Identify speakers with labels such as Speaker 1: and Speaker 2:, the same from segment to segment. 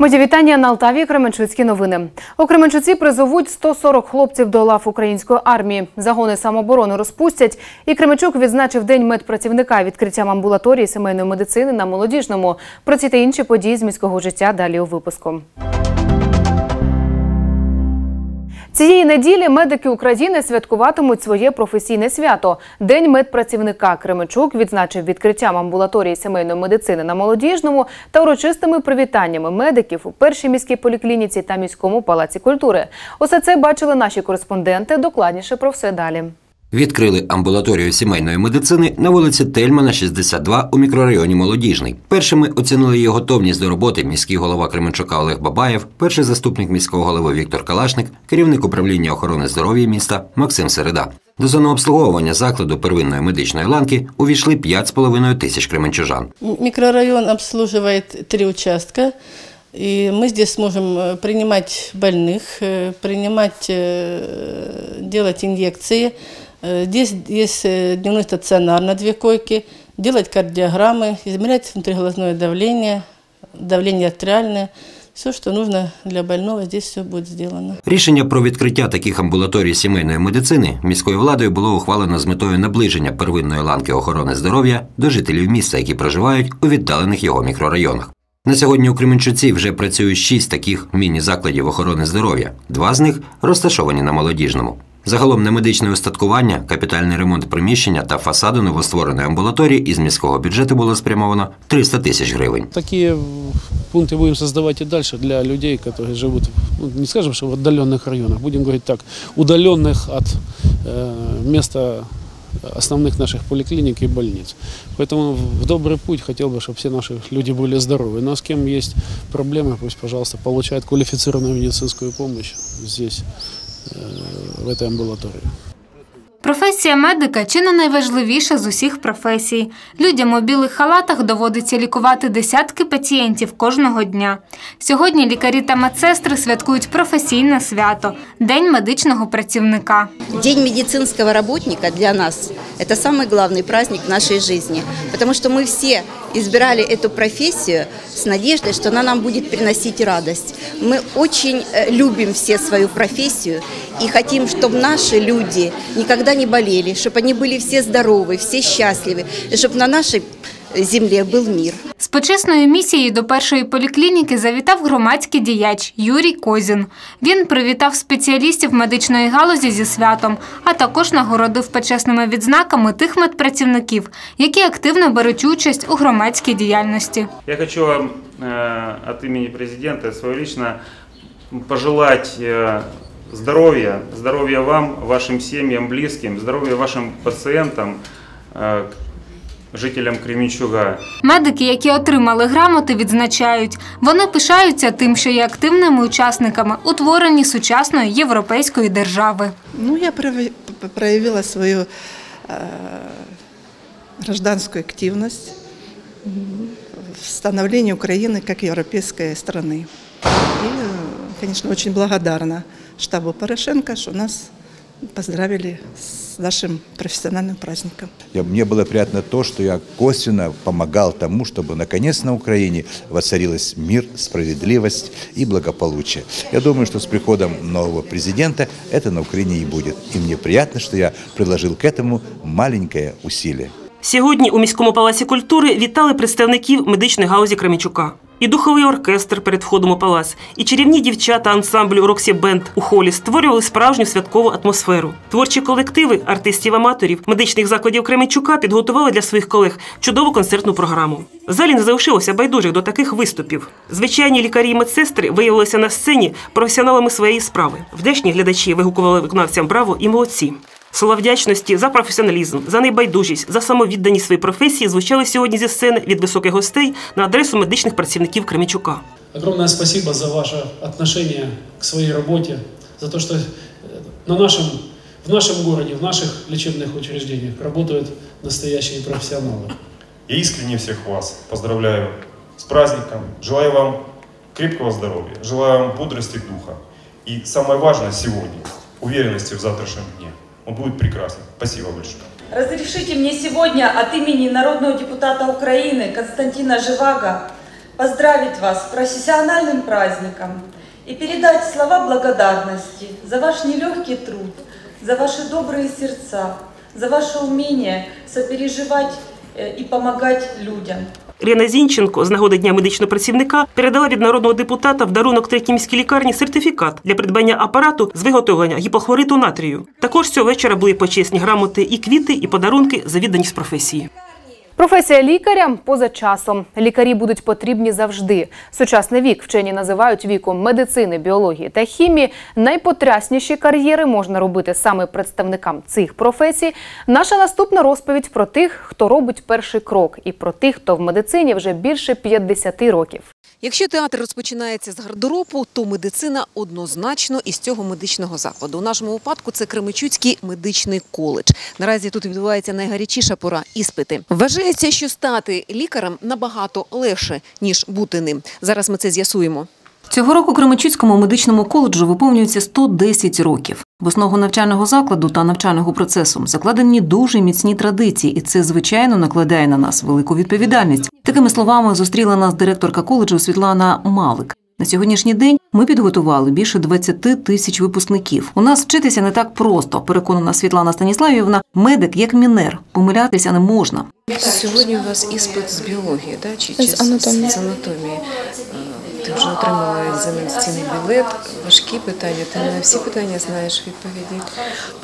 Speaker 1: Мої вітання на Алтаві. Кременчуцькі новини. У Кременчуці призовуть 140 хлопців до лав української армії. Загони самооборони розпустять. І Кременчук відзначив день медпрацівника відкриттям амбулаторії сімейної медицини на молодіжному. Про ці та інші події з міського життя далі у випуску. Цієї неділі медики України святкуватимуть своє професійне свято. День медпрацівника Кременчук відзначив відкриттям амбулаторії сімейної медицини на молодіжному та урочистими привітаннями медиків у першій міській поліклініці та міському палаці культури. Усе це бачили наші кореспонденти. Докладніше про все далі.
Speaker 2: Відкрили амбулаторію сімейної медицини на вулиці Тельмана, 62 у мікрорайоні Молодіжний. Першими оцінили її готовність до роботи міський голова Кременчука Олег Бабаєв, перший заступник міського голови Віктор Калашник, керівник управління охорони здоров'я міста Максим Середа. До зони обслуговування закладу первинної медичної ланки увійшли 5,5 тисяч кременчужан.
Speaker 3: Микрорайон обслуживает три участка. И мы здесь сможем э, принимать больных, э, принимать, э, делать инъекции. Э, Здесь есть э, дневной стационар на две койки, делать кардиограммы, измерять внутриглазное давление, давление артериальное. Все, что нужно для больного, здесь все будет сделано.
Speaker 2: Рішення про відкриття таких амбулаторій сімейної медицини міською владою було ухвалено з метою наближення первинної ланки охорони здоров'я до жителів міста, які проживають у віддалених його мікрорайонах. На сьогодні у Кременчуці вже працюють шість таких міні-закладів охорони здоров'я. Два з них розташовані на молодіжному. Загалом на медичне устаткування, капітальний ремонт приміщення та фасаду новоствореної амбулаторії із міського бюджету було спрямовано 300 тисяч гривень.
Speaker 4: Такие пункты будем создавать и дальше для людей, которые живут, ну, не скажем, что в отдаленных районах, будем говорить так, удаленных от э, места основных наших поликлиник и больниц. Поэтому в добрый путь хотел бы, чтобы все наши люди были здоровы. Но с кем есть проблемы, пусть, пожалуйста, получают квалифицированную медицинскую помощь здесь, э, в этой амбулатории.
Speaker 5: Професія медика чи не найважливіша з усіх професій. Людям у білих халатах доводиться лікувати десятки пацієнтів кожного дня. Сьогодні лікарі та медсестри святкують професійне свято День медичного працівника.
Speaker 6: День медицинского работника для нас – это самый главный праздник в нашей жизни, потому что мы все избирали эту профессию с надеждой, что она нам будет приносить радость. Мы очень э, любим все свою профессию и хотим, чтобы наши люди никогда не болели, чтобы они были все здоровы, все счастливы, и чтобы на нашей земле был мир.
Speaker 5: З почесною місією до першої поліклініки завітав громадський діяч Юрій Козін. Він привітав спеціалістів медичної галузі зі святом, а також нагородив почесними відзнаками тих медпрацівників, які активно беруть участь у громадській діяльності.
Speaker 7: Я хочу вам э, от имени президента свое лично пожелать э, здоровья, здоровья вам, вашим семьям, близким, здоровья вашим пациентам, э, жителям Кременчуга.
Speaker 5: Медики, які отримали грамоти, відзначають, вони пишаються тим, що є активними учасниками у творенні сучасної європейської держави.
Speaker 8: Ну, я прояви- п- проявила свою э, гражданскую активность м, в становлении Украины как европейской страны. И, э, конечно, очень благодарна штабу Порошенко, что нас поздравили с нашим профессиональным праздником.
Speaker 9: Я- Мне было приятно то, что я косвенно помогал тому, чтобы наконец на Украине воцарилась мир, справедливость и благополучие. Я думаю, что с приходом нового президента это на Украине и будет. И мне приятно, что я приложил к этому маленькое усилие.
Speaker 10: Сьогодні у міському палаці культури вітали представників медичної галузі Кременчука. І духовий оркестр перед входом у палац, і чарівні дівчата ансамблю Роксі Бенд у холі створювали справжню святкову атмосферу. Творчі колективи артистів-аматорів медичних закладів Кременчука підготували для своїх колег чудову концертну програму. В залі не залишилося байдужих до таких виступів. Звичайні лікарі і медсестри виявилися на сцені професіоналами своєї справи. Вдячні глядачі вигукували виконавцям браво і молодці. Слова вдячності за професіоналізм, за небайдужість, за самовідданість своїй професії звучали сьогодні зі сцени від високих гостей на адресу медичних працівників Кремічука.
Speaker 4: Огромное спасибо за ваше отношение к своей работе, за то, что э, на нашем, в нашем городе, в наших лечебных учреждениях работают настоящие профессионалы.
Speaker 11: Я искренне всех вас поздравляю с праздником. Желаю вам крепкого здоровья, желаю вам бодрости духа. И самое важное сегодня – уверенности в завтрашнем дне. Он будет прекрасен. Спасибо большое.
Speaker 12: Разрешите мне сегодня от имени народного депутата Украины Константина Живаго поздравить вас с профессиональным праздником и передать слова благодарности за ваш нелегкий труд, за ваши добрые сердца, за ваше умение сопереживать э, и помогать людям.
Speaker 10: Лена Зінченко з нагоди Дня медичного працівника передала від народного депутата в дарунок третій міській лікарні сертифікат для придбання апарату з виготовлення гіпохлориту натрію. Також цього вечора були почесні грамоти і квіти, і подарунки за відданість професії.
Speaker 1: Професія лікаря поза часом. Лікарі будуть потрібні завжди. Сучасний вік вчені називають віком медицини, біології та хімії. Найпотрясніші кар'єри можна робити саме представникам цих професій. Наша наступна розповідь про тих, хто робить перший крок, і про тих, хто в медицині вже більше 50 років.
Speaker 13: Якщо театр розпочинається з гардеробу, то медицина однозначно із цього медичного закладу. У нашому випадку це Кремичуцький медичний коледж. Наразі тут відбувається найгарячіша пора іспити. Вважається, що стати лікарем набагато легше ніж бути ним. Зараз ми це з'ясуємо. Цього року Кременчуцькому медичному коледжу виповнюється 110 років. В основу навчального закладу та навчального процесу закладені дуже міцні традиції, і це звичайно накладає на нас велику відповідальність. Такими словами зустріла нас директорка коледжу Світлана Малик. На сьогоднішній день ми підготували більше 20 тисяч випускників. У нас вчитися не так просто. Переконана Світлана Станіславівна, медик як мінер, помилятися не можна. Сьогодні у вас іспит з біології, да? чи,
Speaker 14: чи З анатомії.
Speaker 13: з анатомії. Ти вже отримала екзаменаційний білет. Важкі питання. Ти на всі питання знаєш відповіді.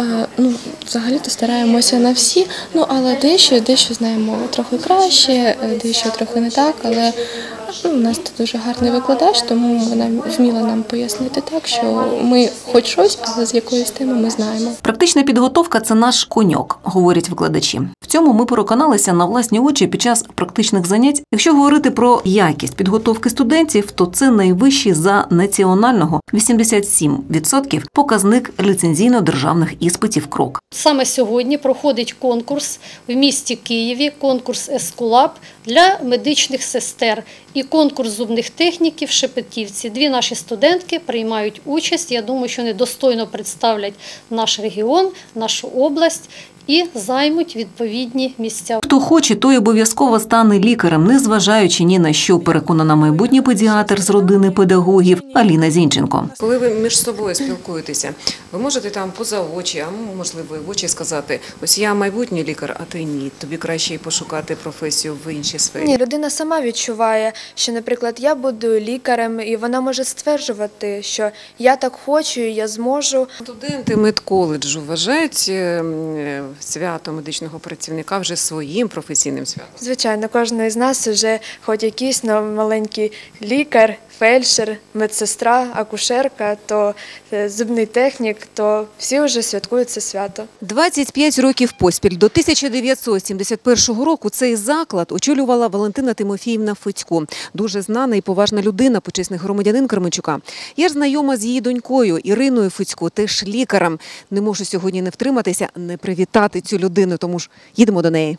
Speaker 14: Е, ну, взагалі-то стараємося на всі, ну але дещо, дещо знаємо трохи краще, е, дещо трохи не так, але ну, у нас тут дуже гарний викладач, тому вона вміла нам пояснити так, що ми хоч щось, але з якоїсь теми ми знаємо.
Speaker 13: Практична підготовка це наш коньок, говорять викладачі. В цьому ми переконалися на власні очі під час практичних занять. Якщо говорити про якість підготовки студентів, то це найвищий за національного 87% показник ліцензійно-державних іспитів крок.
Speaker 15: Саме сьогодні проходить конкурс в місті Києві, конкурс Ескулап для медичних сестер і конкурс зубних техніків Шепетівці. Дві наші студентки приймають участь. Я думаю, що вони достойно представлять наш регіон, нашу область і займуть відповідні місця.
Speaker 13: Хто хоче, той обов'язково стане лікарем, незважаючи ні на що переконана майбутній педіатр з родини педагогів Аліна Зінченко. Коли ви між собою спілкуєтеся, ви можете там поза очі, а можливо в очі сказати: ось я майбутній лікар, а ти ні. Тобі краще пошукати професію в іншій сфері.
Speaker 16: Ні, людина сама відчуває, що, наприклад, я буду лікарем, і вона може стверджувати, що я так хочу, і я зможу.
Speaker 13: Студенти медколеджу вважають е, свято медичного працівника вже своїм професійним святом.
Speaker 16: Звичайно, кожен із нас вже хоч якийсь маленький лікар, фельдшер, медсестра, акушерка, то е, зубний технік, то всі вже святкують це свято.
Speaker 13: 25 років поспіль до 1971 року цей заклад очолювала Валентина Тимофіївна Федько, дуже знана і поважна людина, почесний громадянин Кременчука. Я ж знайома з її донькою Іриною Федько, теж лікарем. Не можу сьогодні не втриматися, не привітати цю людину, тому ж їдемо до неї.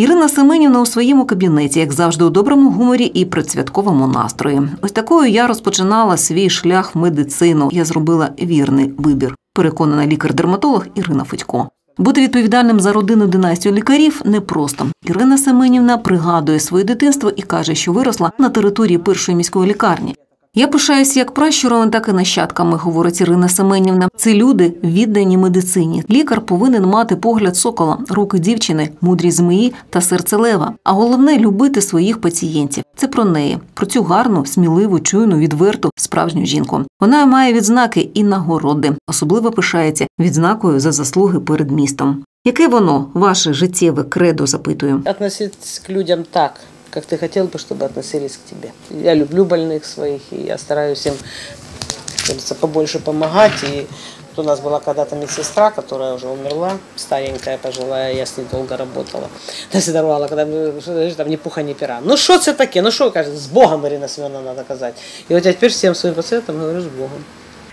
Speaker 13: Ірина Семенівна у своєму кабінеті, як завжди, у доброму гуморі і предсвятковому настрої. Ось такою я розпочинала свій шлях в медицину. Я зробила вірний вибір. Переконана лікар-дерматолог Ірина Федько. Бути відповідальним за родину династію лікарів непросто. Ірина Семенівна пригадує своє дитинство і каже, що виросла на території першої міської лікарні. Я пишаюся як пращурами, так і нащадками, говорить Ірина Семенівна. Це люди віддані медицині. Лікар повинен мати погляд сокола, руки дівчини, мудрі змії та серце лева. А головне любити своїх пацієнтів. Це про неї, про цю гарну, сміливу, чуйну, відверту, справжню жінку. Вона має відзнаки і нагороди. Особливо пишається відзнакою за заслуги перед містом. Яке воно, ваше життєве кредо, запитую.
Speaker 17: Относиться к людям так, как ты хотел бы, чтобы относились к тебе. Я люблю больных своих, и я стараюсь им, говорится, побольше помогать. И вот у нас была когда-то медсестра, которая уже умерла, старенькая, пожилая, я с ней долго работала. Она всегда рвала, когда что, знаешь, там ни пуха, ни пера. Ну что это такие? Ну что, кажется, с Богом, Ирина Семеновна, надо казать. И вот я теперь всем своим пациентам говорю с Богом.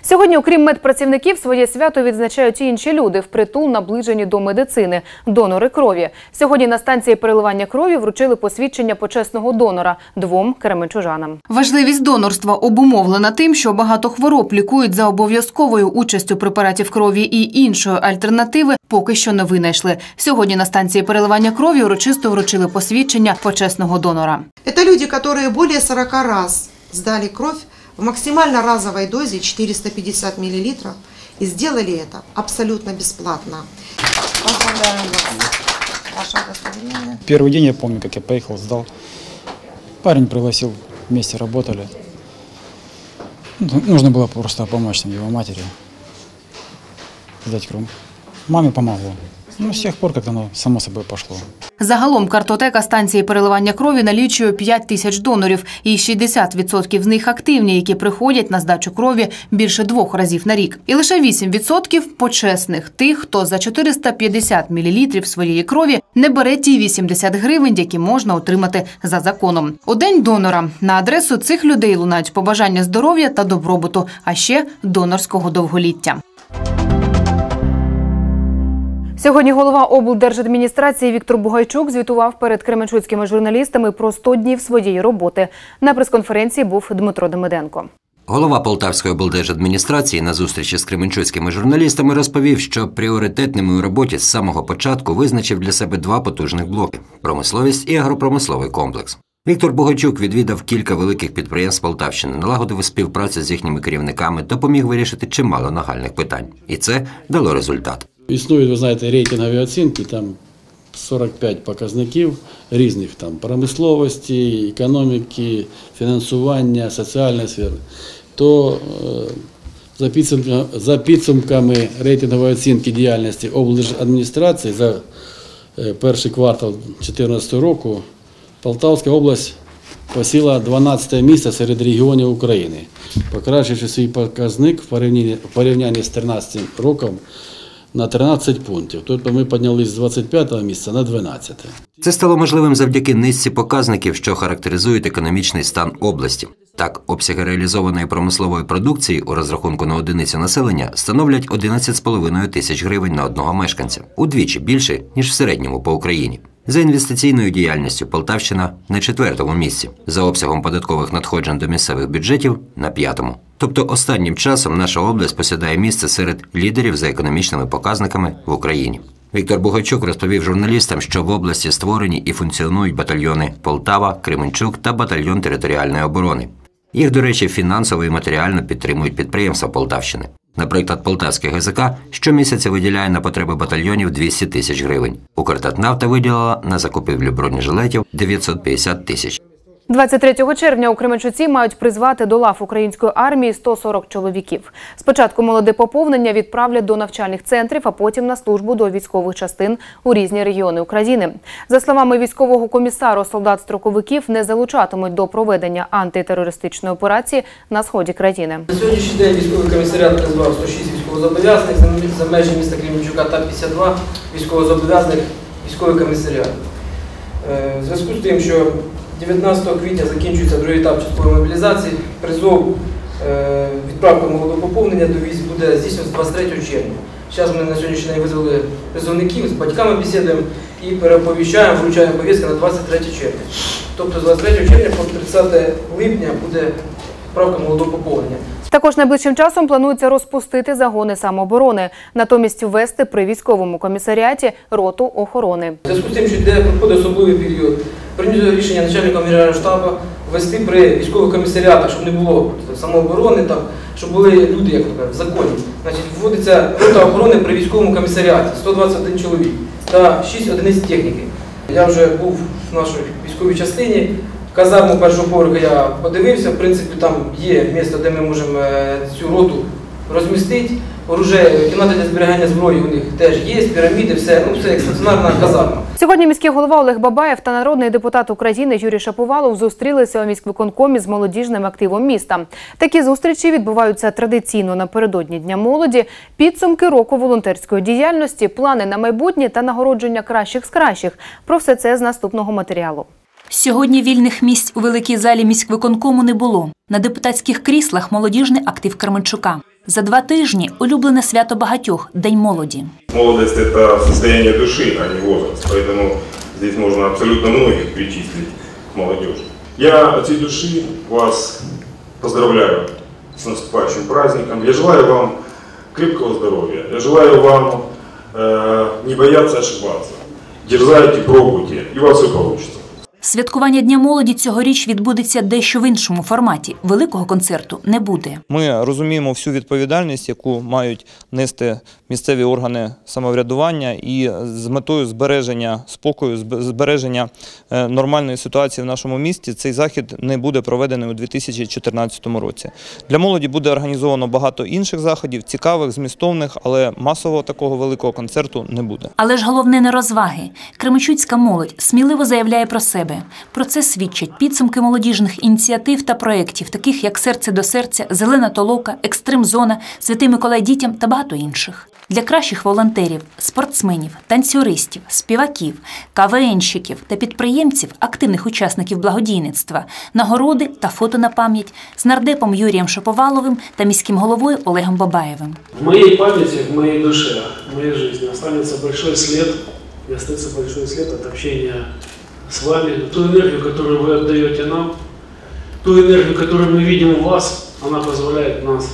Speaker 1: Сьогодні, окрім медпрацівників, своє свято відзначають і інші люди впритул наближені до медицини донори крові. Сьогодні на станції переливання крові вручили посвідчення почесного донора двом кременчужанам. Важливість донорства обумовлена тим, що багато хвороб лікують за обов'язковою участю препаратів крові і іншої альтернативи поки що не винайшли. Сьогодні на станції переливання крові урочисто вручили посвідчення почесного донора.
Speaker 18: Это люди, которые более 40 раз сдали кровь в максимально разовой дозе 450 мл и сделали это абсолютно бесплатно. Поздравляем вас.
Speaker 19: Первый день я помню, как я поехал, сдал. Парень пригласил, вместе работали. Ну, Нужно было просто помочь там, его матери. Сдать кровь. Маме помогло. Ну, с тех пор как-то оно само собой пошло.
Speaker 1: Загалом картотека станції переливання крові налічує 5 тисяч донорів, і 60% з них активні, які приходять на здачу крові більше двох разів на рік. І лише 8% почесних тих, хто за 450 мл своєї крові не бере ті 80 гривень, які можна отримати за законом. У день донора на адресу цих людей лунають побажання здоров'я та добробуту, а ще донорського довголіття. Сьогодні голова облдержадміністрації Віктор Бугайчук звітував перед кременчуцькими журналістами про 100 днів своєї роботи. На прес-конференції був Дмитро Демиденко.
Speaker 2: Голова Полтавської облдержадміністрації на зустрічі з кременчуцькими журналістами розповів, що пріоритетними у роботі з самого початку визначив для себе два потужних блоки промисловість і агропромисловий комплекс. Віктор Богачук відвідав кілька великих підприємств Полтавщини, налагодив співпрацю з їхніми керівниками, допоміг вирішити чимало нагальних питань. І це дало результат.
Speaker 4: Існують, ви знаєте, рейтингові оцінки, там 45 показників різних там промисловості, економіки, фінансування, соціальної сфери. То е, за, підсумками, за підсумками рейтингової оцінки діяльності облдержадміністрації за е, перший квартал 2014 року Полтавська область посіла 12 місце серед регіонів України, покращивши свій показник в порівнянні, в порівнянні з 2013 роком на 13 пунктів. Тобто ми піднялись з 25 місця на 12.
Speaker 2: Це стало можливим завдяки низці показників, що характеризують економічний стан області. Так, обсяги реалізованої промислової продукції у розрахунку на одиницю населення становлять 11,5 тисяч гривень на одного мешканця, удвічі більше ніж в середньому по Україні. За інвестиційною діяльністю Полтавщина на четвертому місці, за обсягом податкових надходжень до місцевих бюджетів на п'ятому. Тобто останнім часом наша область посідає місце серед лідерів за економічними показниками в Україні. Віктор Бугачук розповів журналістам, що в області створені і функціонують батальйони Полтава, Кременчук та батальйон територіальної оборони. Їх, до речі, фінансово і матеріально підтримують підприємства Полтавщини. Наприклад, Полтавське ГЗК щомісяця виділяє на потреби батальйонів 200 тисяч гривень. Укртатнафта виділила на закупівлю бронежилетів 950 тисяч.
Speaker 1: 23 червня у Кременчуці мають призвати до лав української армії 140 чоловіків. Спочатку молоде поповнення відправлять до навчальних центрів, а потім на службу до військових частин у різні регіони України. За словами військового комісару, солдат строковиків не залучатимуть до проведення антитерористичної операції на сході країни.
Speaker 20: На сьогоднішній день військовий комісаріат призвав 106 військовозобов'язаних за межі міста Кременчука та 52 військовозобов'язаних військовий комісаріат. Е, зв'язку з тим, що 19 квітня закінчується другий етап часткової мобілізації, призов е, відправка молодого поповнення до військ буде здійснюватися 23 червня. Зараз ми на сьогоднішній день визвали призовників, з батьками бесідуємо і переповіщаємо, вручаємо повістки на 23 червня. Тобто з 23 червня по 30 липня буде відправка молодого поповнення.
Speaker 1: Також найближчим часом планується розпустити загони самооборони, натомість ввести при військовому комісаріаті роту охорони.
Speaker 20: Зв'язку з тим, що йде проходить особливий період, прийнято рішення начальника генерального штабу ввести при військових комісаріатах, щоб не було самооборони, там, щоб були люди, як в законі. Значить, вводиться рота охорони при військовому комісаріаті 121 чоловік та 6 одиниць техніки. Я вже був в нашій військовій частині. Казарму першого поверху я подивився, в принципі, там є місце, де ми можемо е, цю роту розмістити. Оружие, кімната для зберігання зброї у них теж є, піраміди, все, ну все як стаціонарна казарма.
Speaker 1: Сьогодні міський голова Олег Бабаєв та народний депутат України Юрій Шаповалов зустрілися у міськвиконкомі з молодіжним активом міста. Такі зустрічі відбуваються традиційно напередодні Дня молоді, підсумки року волонтерської діяльності, плани на майбутнє та нагородження кращих з кращих. Про все це з наступного матеріалу.
Speaker 21: Сьогодні вільних місць у великій залі міськвиконкому не було. На депутатських кріслах молодіжний актив Кременчука. За два тижні улюблене свято багатьох День молоді.
Speaker 11: Молодость – это состояние души, а не возраст. Поэтому здесь можно абсолютно многих причислить к молодежи. Я от всей души вас поздравляю с наступающим праздником. Я желаю вам крепкого здоровья. Я желаю вам э, не бояться ошибаться. Дерзайте, пробуйте, и у вас все получится.
Speaker 21: Святкування Дня молоді цьогоріч відбудеться дещо в іншому форматі. Великого концерту не буде.
Speaker 22: Ми розуміємо всю відповідальність, яку мають нести місцеві органи самоврядування, і з метою збереження спокою, збереження е, нормальної ситуації в нашому місті цей захід не буде проведений у 2014 році. Для молоді буде організовано багато інших заходів, цікавих, змістовних, але масового такого великого концерту не буде.
Speaker 21: Але ж головне не розваги. Кременчуцька молодь сміливо заявляє про себе. Про це свідчать підсумки молодіжних ініціатив та проєктів, таких як Серце до серця, Зелена толока, Екстрим зона, Святий Миколай дітям та багато інших. Для кращих волонтерів, спортсменів, танцюристів, співаків, КВНщиків та підприємців, активних учасників благодійництва, нагороди та фото на пам'ять з нардепом Юрієм Шаповаловим та міським головою Олегом Бабаєвим.
Speaker 4: В моей памяти, в моей душе, в моей жизни останется большой след, и остается большой след от общения с вами. Ту энергию, которую вы отдаете нам, ту энергию, которую мы видим у вас, она позволяет нас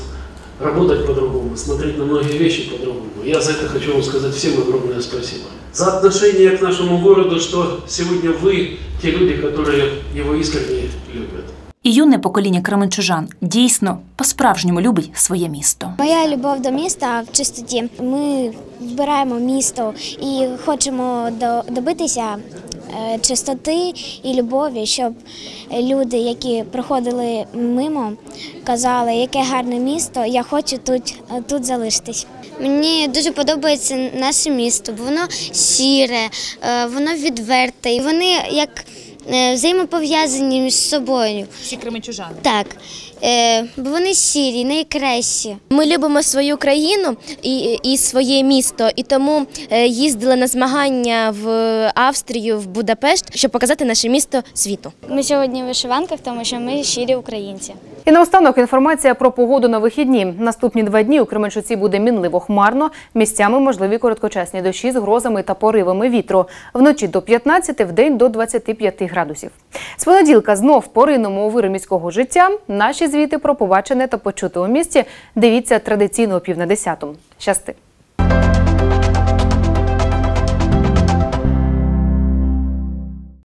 Speaker 4: работать по-другому, смотреть на многие вещи по-другому. Я за это хочу вам сказать всем огромное спасибо. За отношение к нашему городу, что сегодня вы те люди, которые его искренне любят.
Speaker 21: І юне покоління кременчужан дійсно по-справжньому любить своє місто.
Speaker 23: Моя любов до міста в чистоті. Ми вбираємо місто і хочемо до- добитися е, чистоти і любові, щоб люди, які проходили мимо, казали, яке гарне місто, я хочу тут, е, тут залишитись. Мені дуже подобається наше місто, бо воно сіре, е, воно відверте, і вони як е, взаємопов'язані між собою.
Speaker 21: Всі кременчужани.
Speaker 23: Так, е, бо вони сірі, найкращі.
Speaker 24: Ми любимо свою країну і, і своє місто, і тому е, їздили на змагання в Австрію, в Будапешт, щоб показати наше місто світу.
Speaker 23: Ми сьогодні в вишиванках, тому що ми щирі українці.
Speaker 1: І наостанок інформація про погоду на вихідні. Наступні два дні у Кременчуці буде мінливо хмарно. Місцями можливі короткочасні дощі з грозами та поривами вітру. Вночі до 15, вдень до 25 градусів. З понеділка знов поринемо у вири міського життя. Наші звіти про побачене та почути у місті дивіться традиційно о пів на десяту. Щасти!